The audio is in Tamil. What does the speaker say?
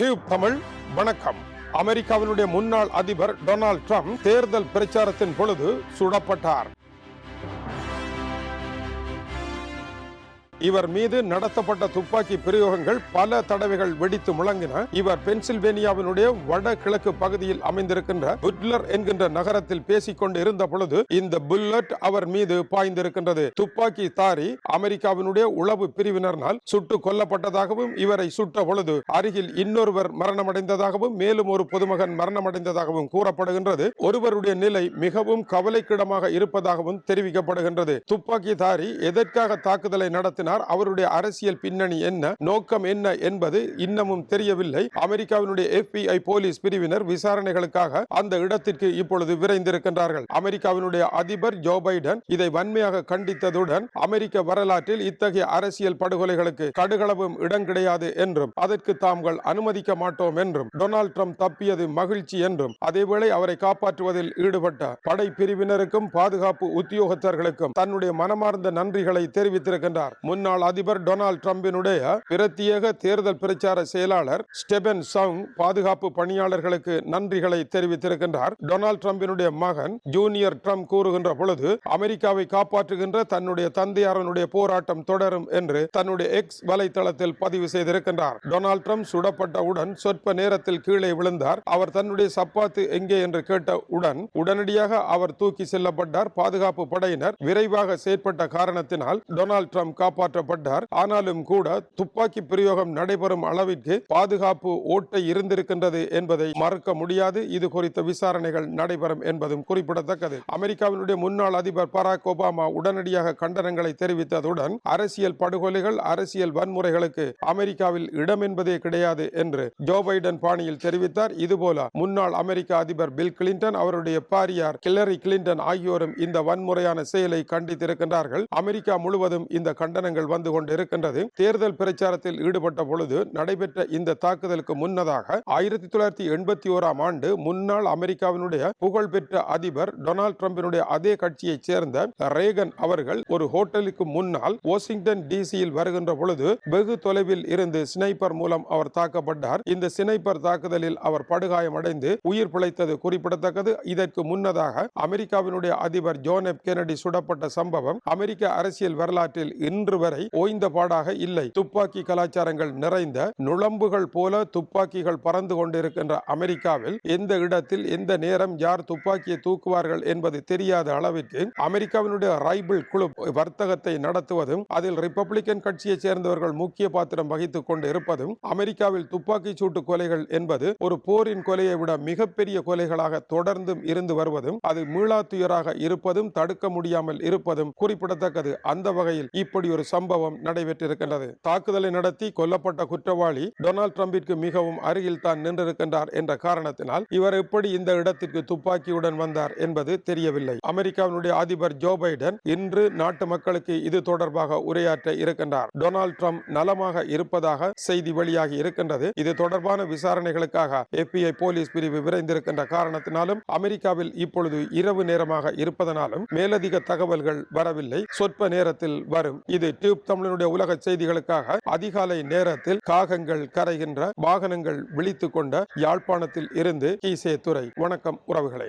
டியூப் தமிழ் வணக்கம். அமெரிக்காவினுடைய முன்னாள் அதிபர் டொனால்ட் ட்ரம்ப் தேர்தல் பிரச்சாரத்தின் பொழுது சுடப்பட்டார். இவர் மீது நடத்தப்பட்ட துப்பாக்கி பிரயோகங்கள் பல தடவைகள் வெடித்து முழங்கின. இவர் பென்சில்வேனியாவினுடைய வடகிழக்கு பகுதியில் அமைந்திருக்கின்ற புட்லர் என்கின்ற நகரத்தில் பேசிக் கொண்டு இருந்த பொழுது இந்த புல்லட் அவர் மீது பாய்ந்திருக்கின்றது. துப்பாக்கி தாரி அமெரிக்காவினுடைய உளவு பிரிவினர்னால் சுட்டு கொல்லப்பட்டதாகவும் இவரை சுட்ட பொழுது அருகில் இன்னொருவர் மரணமடைந்ததாகவும் மேலும் ஒரு பொதுமகன் மரணமடைந்ததாகவும் கூறப்படுகின்றது. ஒருவருடைய நிலை மிகவும் கவலைக்கிடமாக இருப்பதாகவும் தெரிவிக்கப்படுகின்றது. துப்பாக்கி தாரி எதற்காக தாக்குதலை நடத்தினார் அவருடைய அரசியல் பின்னணி என்ன நோக்கம் என்ன என்பது இன்னமும் தெரியவில்லை. அமெரிக்காவினுடைய எஃபிஐ போலீஸ் பிரிவினர் விசாரணைகளுக்காக அந்த இடத்திற்கு இப்பொழுது விரைந்திருக்கின்றார்கள். அமெரிக்காவினுடைய அதிபர் ஜோ பைடன் இதை வன்மையாக கண்டித்ததுடன் அமெரிக்க வரலாற்றில் இத்தகைய அரசியல் படுகொலைகளுக்கு கடுகளவும் இடம் கிடையாது என்றும் அதற்கு தாங்கள் அனுமதிக்க மாட்டோம் என்றும் டொனால்ட் ட்ரம்ப் தப்பியது மகிழ்ச்சி என்றும் அதேவேளை அவரை காப்பாற்றுவதில் ஈடுபட்ட படை பிரிவினருக்கும் பாதுகாப்பு உத்தியோகத்தர்களுக்கும் தன்னுடைய மனமார்ந்த நன்றிகளை தெரிவித்திருக்கின்றார். முன்னாள் அதிபர் டொனால்ட் ட்ரம்பினுடைய பிரத்யேக தேர்தல் பிரச்சார செயலாளர் ஸ்டெபன் சவுங் பாதுகாப்பு பணியாளர்களுக்கு நன்றிகளை தெரிவித்திருக்கின்றார். டொனால்ட் டிரம்பினுடைய மகன் ஜூனியர் ட்ரம்ப் கூறுகின்ற பொழுது அமெரிக்காவை காப்பாற்றுகின்ற தன்னுடைய தந்தையாரனுடைய போராட்டம் தொடரும் என்று தன்னுடைய எக்ஸ் வலைத்தளத்தில் பதிவு செய்திருக்கின்றார். டொனால்ட் ட்ரம்ப் சுடப்பட்டவுடன் சொற்ப நேரத்தில் கீழே விழுந்தார். அவர் தன்னுடைய சப்பாத்து எங்கே என்று கேட்ட உடன் உடனடியாக அவர் தூக்கி செல்லப்பட்டார். பாதுகாப்பு படையினர் விரைவாக செயற்பட்ட காரணத்தினால் டொனால்ட் ட்ரம்ப் காப்பாற்றப்பட்டார். ஆனாலும் கூட துப்பாக்கி பிரயோகம் நடைபெறும் அளவிற்கு பாதுகாப்பு ஓட்டை இருந்திருக்கின்றது என்பதை மறுக்க முடியாது. இது குறித்த விசாரணைகள் நடைபெறும் என்பதும் குறிப்பிடத்தக்கது. அமெரிக்காவினுடைய முன்னாள் அதிபர் பராக் ஒபாமா உடனடியாக கண்டனங்களை தெரிவித்ததுடன் அரசியல் படுகொலைகள் அரசியல் வன்முறைகளுக்கு அமெரிக்காவில் இடம் என்பதே கிடையாது என்று ஜோ பைடன் பாணியில் தெரிவித்தார். இதுபோல முன்னாள் அமெரிக்க அதிபர் பில் கிளின்டன் அவருடைய பாரியார் கில்லரி கிளின்டன் ஆகியோரும் இந்த வன்முறையான செயலை கண்டித்திருக்கின்றார்கள். அமெரிக்கா முழுவதும் இந்த கண்டனங்கள் வந்து கொண்டிருக்கின்றது. தேர்தல் பிரச்சாரத்தில் ஈடுபட்ட பொழுது நடைபெற்ற இந்த தாக்குதலுக்கு முன்னதாக ஆயிரத்தி தொள்ளாயிரத்தி எண்பத்தி ஓராம் ஆண்டு முன்னாள் அமெரிக்காவினுடைய புகழ்பெற்ற அதிபர் டொனால்ட் ட்ரம்பினுடைய அதே கட்சியைச் சேர்ந்த ரேகன் அவர்கள் ஒரு ஹோட்டலுக்கு முன்னால் வாஷிங்டன் டிசியில் வருகின்ற பொழுது வெகு தொலைவில் இருந்து ஸ்னைப்பர் மூலம் அவர் தாக்கப்பட்டார். இந்த ஸ்னைப்பர் தாக்குதலில் அவர் படுகாயமடைந்து உயிர் பிழைத்தது குறிப்பிடத்தக்கது. இதற்கு முன்னதாக அமெரிக்காவினுடைய அதிபர் ஜோன் எப் கெனடி சுடப்பட்ட சம்பவம் அமெரிக்க அரசியல் வரலாற்றில் இன்று வரை ஓய்ந்த பாடாக இல்லை. துப்பாக்கி கலாச்சாரங்கள் நிறைந்த நுழம்புகள் போல துப்பாக்கிகள் பறந்து கொண்டிருக்கின்ற அமெரிக்காவில் எந்த இடத்தில் எந்த நேரம் யார் துப்பாக்கியை தூக்குவார்கள் என்பது தெரியாத அளவிற்கு அமெரிக்காவினுடைய ரைபிள் குழு வர்த்தகத்தை நடத்துவதும் அதில் ரிப்பப்ளிக்கன் கட்சியைச் சேர்ந்தவர்கள் முக்கிய பாத்திரம் வகித்துக் கொண்டு இருப்பதும் அமெரிக்காவில் துப்பாக்கி சூட்டு கொலைகள் என்பது ஒரு போரின் கொலையை விட மிகப்பெரிய கொலைகளாக தொடர்ந்தும் இருந்து வருவதும் அது மீளாத்துயராக இருப்பதும் தடுக்க முடியாமல் இருப்பதும் குறிப்பிடத்தக்கது. அந்த வகையில் இப்படி ஒரு சம்பவம் நடைபெற்றிருக்கின்றது. தாக்குதலை நடத்தி கொல்லப்பட்ட குற்றவாளி டொனால்ட் ட்ரம்பிற்கு மிகவும் அருகில் தான் நின்றிருக்கின்றார் என்ற காரணத்தினால் இவர் எப்படி இந்த இடத்திற்கு துப்பாக்கியுடன் வந்தார் என்பது தெரியவில்லை. அமெரிக்காவினுடைய அதிபர் ஜோ பைடன் இன்று நாட்டு மக்களுக்கு இது தொடர்பாக உரையாற்ற இருக்கின்றார். டொனால்ட் ட்ரம்ப் நலமாக இருப்பதாக செய்தி வெளியாகி இருக்கின்றது. இது தொடர்பான விசாரணைகளுக்காக எஃபிஐ போலீஸ் பிரிவு விரைந்திருக்கின்ற காரணத்தினாலும் அமெரிக்காவில் இப்பொழுது இரவு நேரமாக இருப்பதனாலும் மேலதிக தகவல்கள் வரவில்லை. சொற்ப நேரத்தில் வரும். இது டியூப் தமிழனுடைய உலக செய்திகளுக்காக அதிகாலை நேரத்தில் காகங்கள் கரைகின்ற வாகனங்கள் விழித்துக் கொண்ட யாழ்ப்பாணத்தில் இருந்து கீசே துறை வணக்கம் உறவுகளை.